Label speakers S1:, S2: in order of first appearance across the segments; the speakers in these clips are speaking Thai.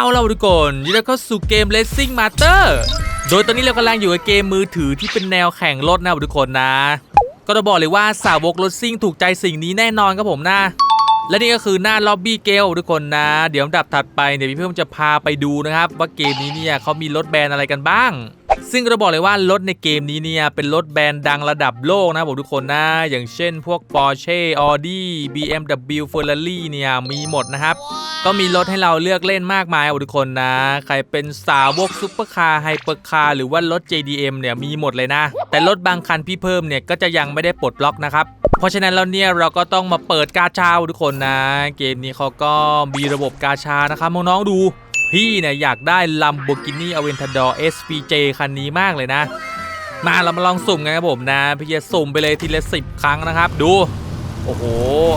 S1: เอาเราทุกคนยินดีเข้าสู่เกม Racing Master โดยตอนนี้เรากำลังอยู่กับเกมมือถือที่เป็นแนวแข่งรถนะทุกคนนะ ก็จะบอกเลยว่าสาวกรถซิ่งถูกใจสิ่งนี้แน่นอนครับผมนะและนี่ก็คือหน้าล็อบบี้เกลทุกคนนะ เดี๋ยวลำดับถัดไปเนี่ยพี่เพิ่มจะพาไปดูนะครับ ว่าเกมนี้เนี่ยเขามีรถแบรนด์อะไรกันบ้าง ซึ่งก็จะบอกเลยว่ารถในเกมนี้เนี่ย เป็นรถแบรนด์ดังระดับโลกนะผมทุกคนนะ อย่างเช่นพวก Porsche Audi BMW Ferrari เนี่ย มีหมดนะครับ ก็มีรถให้เราเลือกเล่นมากมายครับทุกคนนะ ใครเป็นสาวกซุปเปอร์คาร์ไฮเปอร์คาร์หรือว่ารถ JDM เนี่ย มีหมดเลยนะ แต่รถบางคันพี่เพิ่มเนี่ย ก็จะยังไม่ได้ปลดล็อกนะครับเพราะฉะนั้นแล้วเนี่ยเราก็ต้องมาเปิดกาชาทุกคนนะ เกมนี้เขาก็มีระบบกาชานะครับน้องๆดู พี่เนี่ยอยากได้ Lamborghini Aventador SPJ คันนี้มากเลยนะ มาเรามาลองสุ่มกันครับผมนะพี่จะสุ่มไปเลยทีละสิบครั้งนะครับ ดู โอ้โห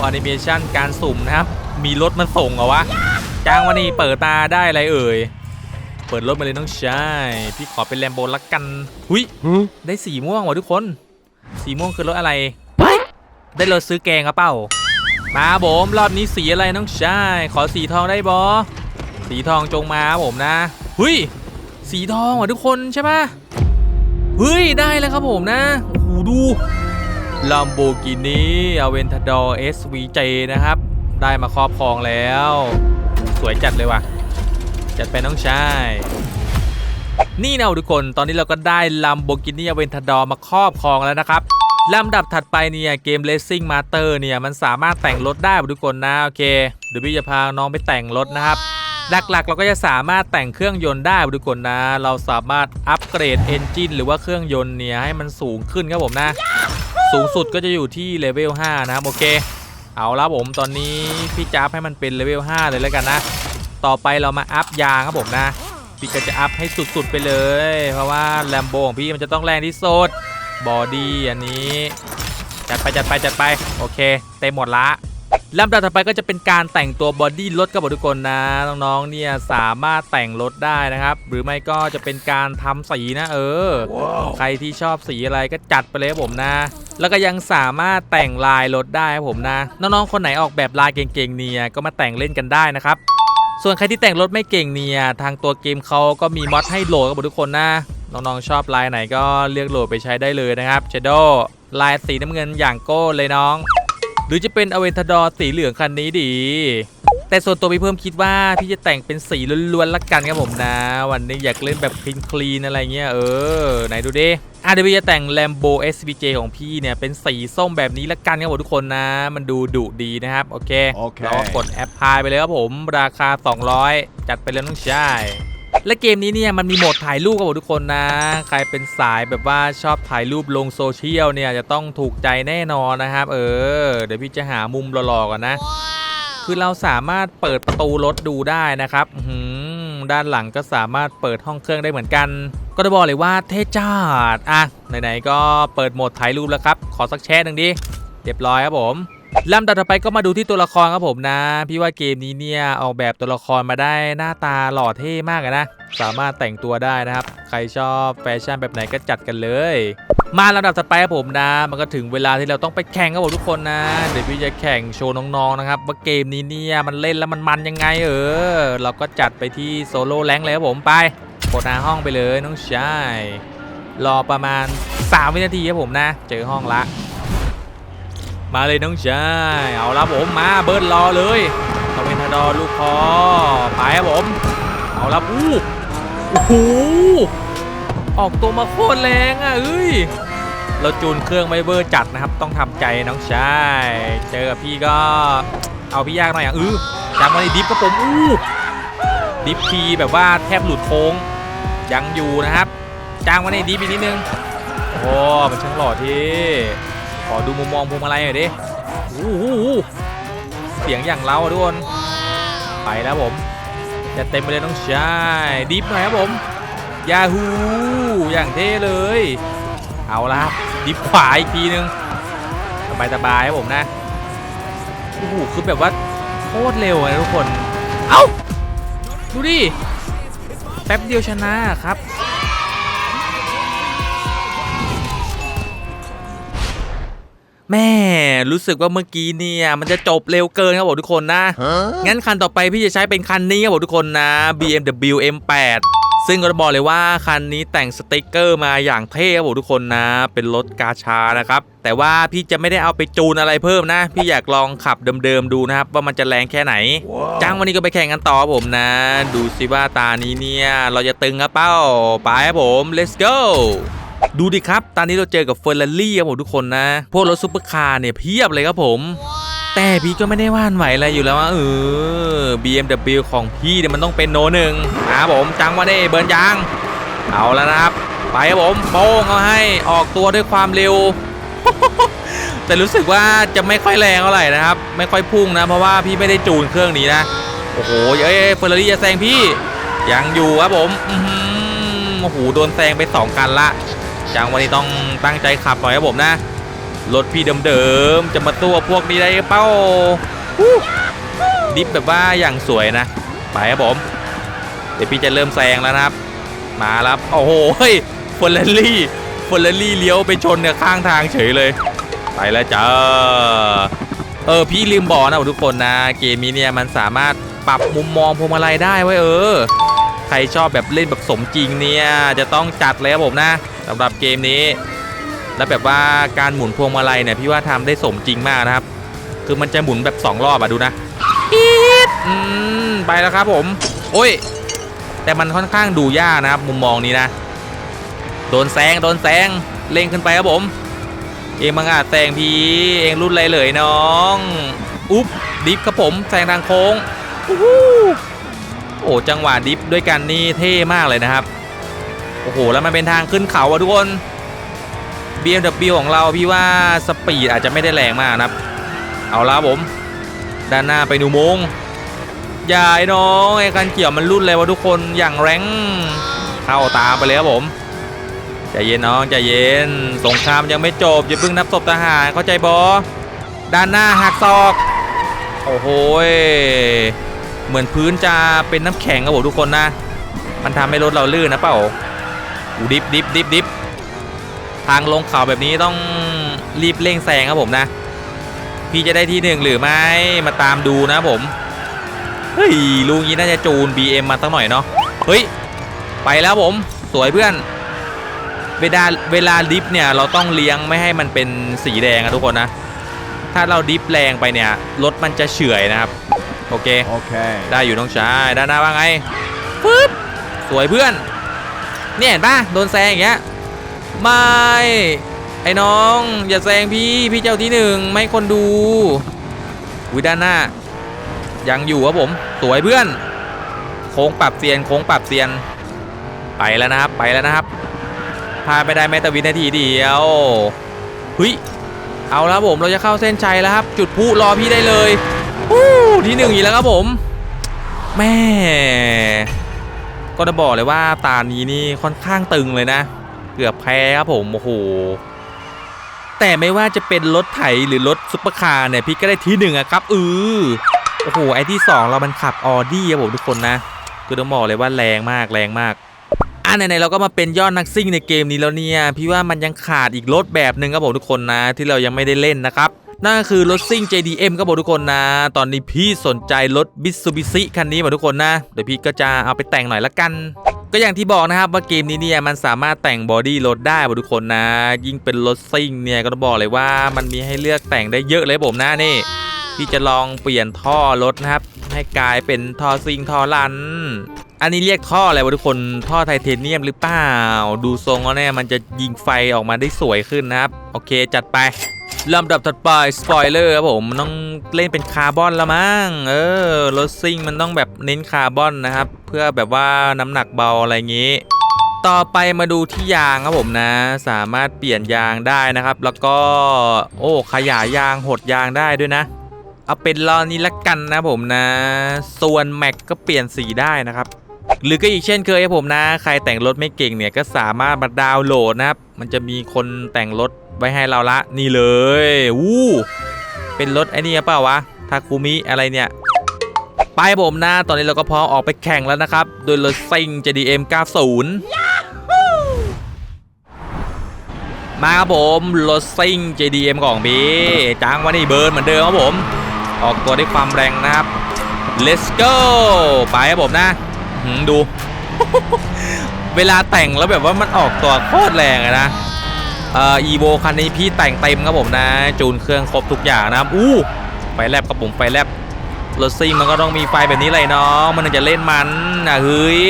S1: แอนิเมชันการสุ่มนะครับ มีรถมันส่งเหรอวะจ้างวันนี้เปิดตาได้อะไรเอ่ย เปิดรถมาเลยน้องชายพี่ขอเป็นแลมโบละกันหุยได้สีม่วงว่ะทุกคน สีม่วงคือรถอะไรเฮ้ยได้รถซื้อแกงครับเป้ามาครับผมรอบนี้สีอะไรน้องชายขอสีทองได้บอ สีทองจงมาครับผมนะหุยสีทองว่ะทุกคนใช่ปะเฮ้ยได้แล้วครับผมนะโอ้โหดู Lamborghini Aventador SVJ นะครับ ได้มาครอบครองแล้ว สวยจัดเลยว่ะ จัดไปน้องชายนี่นะทุกคนตอนนี้เราก็ได้ Lamborghini Aventador มาครอบครองแล้วนะครับลำดับถัดไปเนี่ยเกม Racing Master เนี่ยมันสามารถแต่งรถได้ทุกคนนะโอเคเดี๋ยวพี่จะพาน้องไปแต่งรถนะครับ หลักๆ เราก็จะสามารถแต่งเครื่องยนต์ได้ทุกคนนะ เราสามารถอัปเกรดเอนจินหรือว่าเครื่องยนต์เนี่ยให้มันสูงขึ้นครับผมนะ สูงสุดก็จะอยู่ที่เลเวล5นะครับโอเค เอาละผมตอนนี้พี่จะอัพให้มันเป็นเลเวล5เลยแล้วกันนะ ต่อไปเรามาอัพยางครับผมนะ พี่ก็จะอัพให้สุดๆไปเลย เพราะว่าแลมโบของพี่มันจะต้องแรงที่สุดบอดี้อันนี้ จัดไปจัดไปจัดไปโอเค เต็มหมดละ ลำดับต่อไปก็จะเป็นการแต่งตัวบอดี้รถกับทุกคนนะน้องๆเนี่ยสามารถแต่งรถได้นะครับ หรือไม่ก็จะเป็นการทำสีนะเออใครที่ชอบสีอะไรก็จัดไปเลยครับผมนะ แล้วก็ยังสามารถแต่งลายรถได้ครับผมนะ น้องๆคนไหนออกแบบลายเก่งๆเนี่ยก็มาแต่งเล่นกันได้นะครับ ส่วนใครที่แต่งรถไม่เก่งเนี่ยทางตัวเกมเขาก็มีมอดให้โหลดกับทุกคนนะน้องๆชอบลายไหนก็เลือกโหลดไปใช้ได้เลยนะครับเชโดลายสีน้ำเงินอย่างโก้เลยน้องห รือจะเป็นอเวนทดอสีเหลืองคันนี้ดี แต่ส่วนตัวพี่เพิ่มคิดว่าพี่จะแต่งเป็นสีล้วนๆละกันครับผมนะ วันนี้อยากเล่นแบบคลีนคลีนอะไรเงี้ยเออไหนดูดิอะเดี๋ยวพี่จะแต่ง Lambo SVJ ของพี่เนี่ย เป็นสีส้มแบบนี้ละกันครับผมทุกคนนะ มันดูดุดีนะครับ โอเค
S2: โอเค
S1: เราก็กดแอปพลายไปเลยครับผม ราคา 200 จัดไปแล้วน้องชาย และเกมนี้เนี่ยมันมีโหมดถ่ายรูปกับทุกคนนะ ใครเป็นสายแบบว่าชอบถ่ายรูปลงโซเชียลเนี่ยจะต้องถูกใจแน่นอนนะครับ เออ เดี๋ยวพี่จะหามุมหล่อๆก่อนนะ คือเราสามารถเปิดประตูรถดูได้นะครับอื้อหือด้านหลังก็สามารถเปิดห้องเครื่องได้เหมือนกัน ก็จะบอกเลยว่าเท่จัดอะไหนๆก็เปิดโหมดถ่ายรูปแล้วครับ ขอสักแชทหนึ่งดิเรียบร้อยครับผม ลำดับต่อไปก็มาดูที่ตัวละครครับผมนะ พี่ว่าเกมนี้เนี่ยออกแบบตัวละครมาได้หน้าตาหล่อเท่มากนะ สามารถแต่งตัวได้นะครับ ใครชอบแฟชั่นแบบไหนก็จัดกันเลย มาลำดับต่อไปครับผมนะ มันก็ถึงเวลาที่เราต้องไปแข่งครับผมทุกคนนะ เดี๋ยวพี่จะแข่งโชว์น้องๆนะครับว่าเกมนี้เนี่ยมันเล่นแล้วมันมันยังไงเออ เราก็จัดไปที่โซโล่แรงเลยครับผมไปกดหาห้องไปเลยน้องชายรอประมาณ 3 วินาทีครับผมนะ เจอห้องละ มาเลยน้องชายเอาละผมมาเบิร์ดรอเลยทเวนทาดอลูกคอไปครับผม เอาละอู้โอ้โหออกตัวมาโคตรแรงอะเอ้ยเราจูนเครื่องไม่เบอร์จัดนะครับ ต้องทำใจน้องชายเจอกับพี่ก็เอาพี่ยากหน่อยอะเออจังมาในดิฟกับผมอู้ดิฟพีแบบว่าแทบหลุดโค้งยังอยู่นะครับจ้างมาในดิฟอีกนิดนึงโอ้มันช่างหล่อที่ อดูมุมมองพวงมาลัยหน่อยดิโอ้โหเสียงอย่างเราทุกคนไปแล้วผม จะเต็มไปเลยน้องชายดิฟหน่อยครับผมยาฮูอย่างเท่เลย เอาละครับดิฟขวาอีกทีนึงสบายสบายครับผมนะโอ้โหคือแบบว่าโคตรเร็วเลยทุกคน เอ้า ดูดิ แป๊บเดียวชนะครับ แม่รู้สึกว่าเมื่อกี้เนี่ยมันจะจบเร็วเกินครับผมทุกคนนะ งั้นคันต่อไปพี่จะใช้เป็นคันนี้ครับผมทุกคนนะ BMW M8 ซึ่งก็จะบอกเลยว่าคันนี้แต่งสติกเกอร์มาอย่างเท่ครับผมทุกคนนะ เป็นรถกาชานะครับ แต่ว่าพี่จะไม่ได้เอาไปจูนอะไรเพิ่มนะ พี่อยากลองขับเดิมๆดูนะครับ ว่ามันจะแรงแค่ไหนจังวันนี้ก็ไปแข่งกันต่อครับผมนะ ดูสิว่าตานี้เนี่ย เราจะตึงครับเป้าไปครับผม let's go ดูดิครับ ตอนนี้เราเจอกับเฟอร์รารี่ครับผมทุกคนนะ พวกรถซุปเปอร์คาร์เนี่ยเพียบเลยครับผม แต่พี่ก็ไม่ได้ว่านไหวอะไรอยู่แล้วว่าเออ BMW ของพี่เนี่ยมันต้องเป็นโนหนึ่งนะครับผมจังวันนี้เบิร์นยาง เอาแล้วนะครับ ไปครับผมโป้งเอาให้ออกตัวด้วยความเร็ว แต่รู้สึกว่าจะไม่ค่อยแรงเท่าไหร่นะครับ ไม่ค่อยพุ่งนะ เพราะว่าพี่ไม่ได้จูนเครื่องนี้นะ โอ้โหเอ้ยเฟอร์รารี่จะแซงพี่ ยังอยู่ครับผมอือหือโอ้โหโดนแซงไปสองคันละ จังวันนี้ต้องตั้งใจขับหน่อยครับผมนะ รถพี่เดิมๆจะมาตัวพวกนี้ได้เป้าดิฟแบบว่าอย่างสวยนะไปครับผม เดี๋ยวพี่จะเริ่มแซงแล้วนะครับ มาแล้วโอ้โหเฮ้ยเฟอร์รารี่เฟอร์รารี่เลี้ยวไปชนเนี่ยข้างทางเฉยเลย ไปแล้วจ้าเออพี่ลืมบอกนะทุกคนนะ เกมนี้เนี่ยมันสามารถปรับมุมมองพวงมาลัยได้ไว้เออ รชอบแบบเล่นแบบสมจริงเนี่ยจะต้องจัดเลยครับผมนะสำหรับเกมนี้ แล้วแบบว่าการหมุนพวงมาลัยเนี่ยพี่ว่าทำได้สมจริงมากนะครับ คือมันจะหมุนแบบ 2 รอบอะดูนะอีดอืมไปแล้วครับผม โอ้ย แต่มันค่อนข้างดูยากนะครับมุมมองนี้นะ โดนแซงโดนแซงเร่งขึ้นไปครับผม เองมังอาจแซงพี่เองรุ่นไรเลยน้อง อุ๊บดิฟครับผมแซงทางโค้งอู้ โอ้จังหวะดิฟด้วยกันนี่เท่มากเลยนะครับ โอ้โห แล้วมันเป็นทางขึ้นเขาอะทุกคน BMW ของเราพี่ว่าสปีดอาจจะไม่ได้แรงมากนะครับ เอาละผม ด้านหน้าไปนูโมงอย่าไอ้น้องไอ้คันเกี่ยวมันรุ่นเลยวะทุกคนอย่างแรงเข้าตามไปเลยครับผมใจเย็นน้องใจเย็นสงครามยังไม่จบอย่าเพิ่งนับศพทหารเข้าใจบอด้านหน้าหักศอก โอ้โห เหมือนพื้นจะเป็นน้ำแข็งครับผมทุกคนนะ มันทำให้รถเราลื่นนะเปล่าอูดิฟดิฟดิฟดิฟทางลงเขาแบบนี้ต้องรีบเร่งแซงครับผมนะ พี่จะได้ที่หนึ่งหรือไม่มาตามดูนะผมเฮ้ยลุงนี้น่าจะจูน BM มาตั้งหน่อยเนาะเฮ้ยไปแล้วผมสวยเพื่อน เวลาเวลาดิฟเนี่ยเราต้องเลี้ยงไม่ให้มันเป็นสีแดงอะทุกคนนะ ถ้าเราดิฟแรงไปเนี่ยรถมันจะเฉื่อยนะครับ โอเค
S2: Okay.
S1: ได้อยู่น้องชายด้านหน้าว่าไงปึ๊บสวยเพื่อน เนี่ยเห็นปะโดนแซงอย่างเงี้ยไม่ไอ้น้อง อย่าแซงพี่พี่เจ้าที่หนึ่งไม่ให้คนดูวิด้านหน้า ยังอยู่ครับผม สวยเพื่อน โค้งปรับเซียนโค้งปรับเซียน ไปแล้วนะครับไปแล้วนะครับพาไปได้แม้แต่วินาทีเดียวเฮ้ยเอาแล้วครับผมเราจะเข้าเส้นชัยแล้วครับ จุดพลุรอพี่ได้เลยวู้ ที่หนึ่งอีกแล้วครับผม แม่ ก็จะบอกเลยว่าตานี้นี่ค่อนข้างตึงเลยนะ เกือบแพ้ครับผม โอ้โห แต่ไม่ว่าจะเป็นรถไถหรือรถซุปเปอร์คาร์เนี่ยพี่ก็ได้ที่หนึ่งอะครับอือโอ้โห ไอที่สองเรามันขับออดี้ครับผมทุกคนนะคือต้องบอกเลยว่าแรงมากแรงมากอะไหนๆเราก็มาเป็นยอดนักซิ่งในเกมนี้แล้วเนี่ย พี่ว่ามันยังขาดอีกรถแบบหนึ่งครับผมทุกคนนะ ที่เรายังไม่ได้เล่นนะครับ นั่นคือรถซิ่ง JDM ครับผมทุกคนนะ ตอนนี้พี่สนใจรถ Mitsubishi คันนี้หมดทุกคนนะ เดี๋ยวพี่ก็จะเอาไปแต่งหน่อยละกัน ก็อย่างที่บอกนะครับว่าเกมนี้เนี่ยมันสามารถแต่งบอดี้รถได้หมดทุกคนนะ ยิ่งเป็นรถซิ่งเนี่ยก็ต้องบอกเลยว่ามันมีให้เลือกแต่งได้เยอะเลยผมนะนี่พี่จะลองเปลี่ยนท่อรถนะครับ ให้กลายเป็นท่อซิงท่อลันอันนี้เรียกท่ออะไรวะทุกคนท่อไทเทเนียมหรือเปล่า ดูทรงแล้วเนี่ยมันจะยิงไฟออกมาได้สวยขึ้นนะครับ โอเคจัดไป ลำดับถัดไปสปอยเลอร์ครับผมมันต้องเล่นเป็นคาร์บอนละมั้งเออรถซิ่งมันต้องแบบเน้นคาร์บอนนะครับ เพื่อแบบว่าน้ำหนักเบาอะไรอย่างงี้ ต่อไปมาดูที่ยางครับผมนะ สามารถเปลี่ยนยางได้นะครับ แล้วก็โอ้ขยายยางหดยางได้ด้วยนะ เอาเป็นล้อนี้ละกันนะผมนะ ส่วนแม็กก็เปลี่ยนสีได้นะครับ หรือก็อีกเช่นเคยครับผมนะ ใครแต่งรถไม่เก่งเนี่ยก็สามารถมาดาวน์โหลดนะครับ มันจะมีคนแต่งรถไว้ให้เราละนี่เลยวู้เป็นรถไอ้นี่เปล่าวะทาคุมิอะไรเนี่ยไปครับผมนะ ตอนนี้เราก็พร้อมออกไปแข่งแล้วนะครับ โดยรถซิง JDM 90 มาครับผมรถซิง JDM ของพี่จ้างวันนี้เบิร์นเหมือนเดิมครับผม ออกตัวด้วยความแรงนะครับ let's go ไปครับผมนะ ดู เวลาแต่งแล้วแบบว่ามันออกตัวโคตรแรงนะเอ่อ evo คันนี้พี่แต่งเต็มครับผมนะ จูนเครื่องครบทุกอย่างนะครับอู้ไฟแลบครับผมไฟแลบรถซิ่งมันก็ต้องมีไฟแบบนี้เลยเนาะมันจะเล่นมันนะเฮ้ย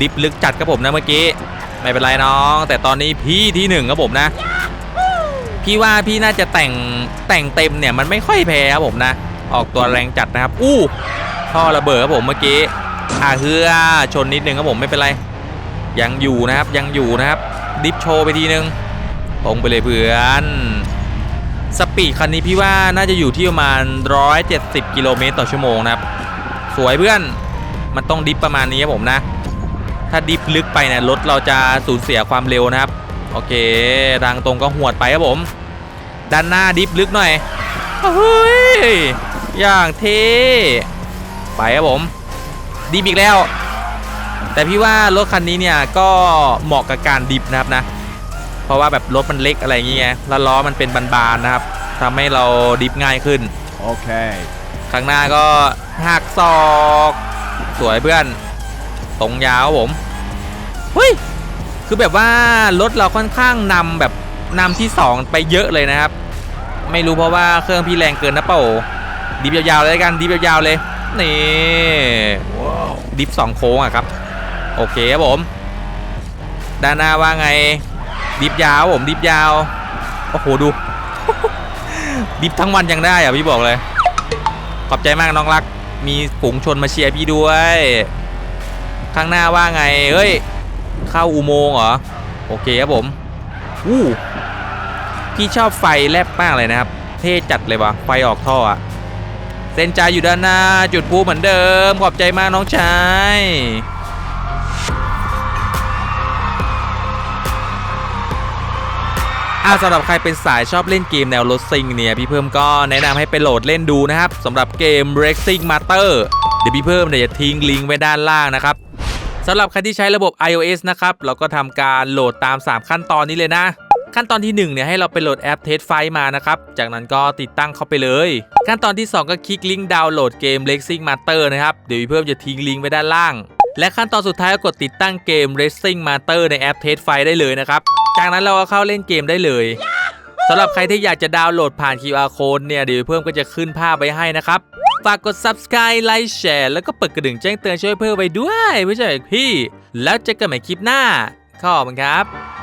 S1: ดิฟลึกจัดครับผมนะเมื่อกี้ไม่เป็นไรน้อง แต่ตอนนี้พี่ที่หนึ่งครับผมนะ พี่ว่าพี่น่าจะแต่งแต่งเต็มเนี่ยมันไม่ค่อยแพ้ครับผมนะ ออกตัวแรงจัดนะครับอู้ท่อระเบิดครับผมเมื่อกี้ อ่าเฮือชนนิดนึงครับผมไม่เป็นไร ยังอยู่นะครับยังอยู่นะครับ ดิฟโชว์ไปทีนึงตรงไปเลยเพื่อนสปีดคันนี้พี่ว่าน่าจะอยู่ที่ประมาณ 170 กิโลเมตรต่อชั่วโมงนะครับ สวยเพื่อนมันต้องดิฟประมาณนี้ครับผมนะ ถ้าดิฟลึกไปเนี่ยรถเราจะสูญเสียความเร็วนะครับ โอเคทางตรงก็หวดไปครับผม ด้านหน้าดิฟลึกหน่อยเฮ้ยอย่างเท่ไปครับผม ดิฟอีกแล้ว แต่พี่ว่ารถคันนี้เนี่ยก็เหมาะกับการดิฟนะครับนะ เพราะว่าแบบรถมันเล็กอะไรอย่างเงี้ยแล้วล้อมันเป็นบานๆนะครับทำให้เราดิฟง่ายขึ้น
S2: Okay.
S1: ข้างหน้าก็หักศอก สวยเพื่อน ตรงยาวครับผมเฮ้ยคือแบบว่ารถเราค่อนข้างนำแบบนำที่ 2 ไปเยอะเลยนะครับ ไม่รู้เพราะว่าเครื่องพี่แรงเกินนะเปล่าดิฟยาวๆเลยละกันดิฟยาวๆเลยนี่ ดิฟสองโค้งอะครับ โอเคครับผม ด้านหน้าว่าไง ดิฟยาวผมดิฟยาว โอ้โหดู ดิฟทั้งวันยังได้อะพี่บอกเลย ขอบใจมากน้องรัก มีฝูงชนมาเชียร์พี่ด้วย ข้างหน้าว่าไง เฮ้ย เข้าอุโมงค์เหรอ โอเคครับผม อู้พี่ชอบไฟแลบมากเลยนะครับ เท่จัดเลยวะไฟออกท่ออะ เส้นใจอยู่ด้านหน้า จุดพูเหมือนเดิม ขอบใจมากน้องชายอาสำหรับใครเป็นสายชอบเล่นเกมแนวรถซิงเนี่ย พี่เพิ่มก็แนะนำให้ไปโหลดเล่นดูนะครับสำหรับเกม Racing Master เดี๋ยวพี่เพิ่มเนี่ยจะทิ้งลิงก์ไว้ด้านล่างนะครับสำหรับใครที่ใช้ระบบ iOS นะครับ เราก็ทำการโหลดตาม 3 ขั้นตอนนี้เลยนะ ขั้นตอนที่1เนี่ยให้เราไปโหลดแอป Test File มานะครับ จากนั้นก็ติดตั้งเข้าไปเลย ขั้นตอนที่ 2 ก็คลิกลิงก์ดาวน์โหลดเกม Racing Master นะครับ เดี๋ยวพี่เพิ่มจะทิ้งลิงก์ไว้ด้านล่าง และขั้นตอนสุดท้ายก็กดติดตั้งเกม Racing Master ในแอป Test File ได้เลยนะครับ จากนั้นเราก็เข้าเล่นเกมได้เลยสำหรับใครที่อยากจะดาวน์โหลดผ่าน QR code เนี่ยเดี๋ยวเพิ่มก็จะขึ้นภาพไว้ให้นะครับฝากกด subscribe ไลค์แชร์แล้วก็เปิดกระดิ่งแจ้งเตือนช่วยเพิ่มไปด้วยไม่ใช่พี่ แล้วเจอกันใหม่คลิปหน้าขอบคุณครับ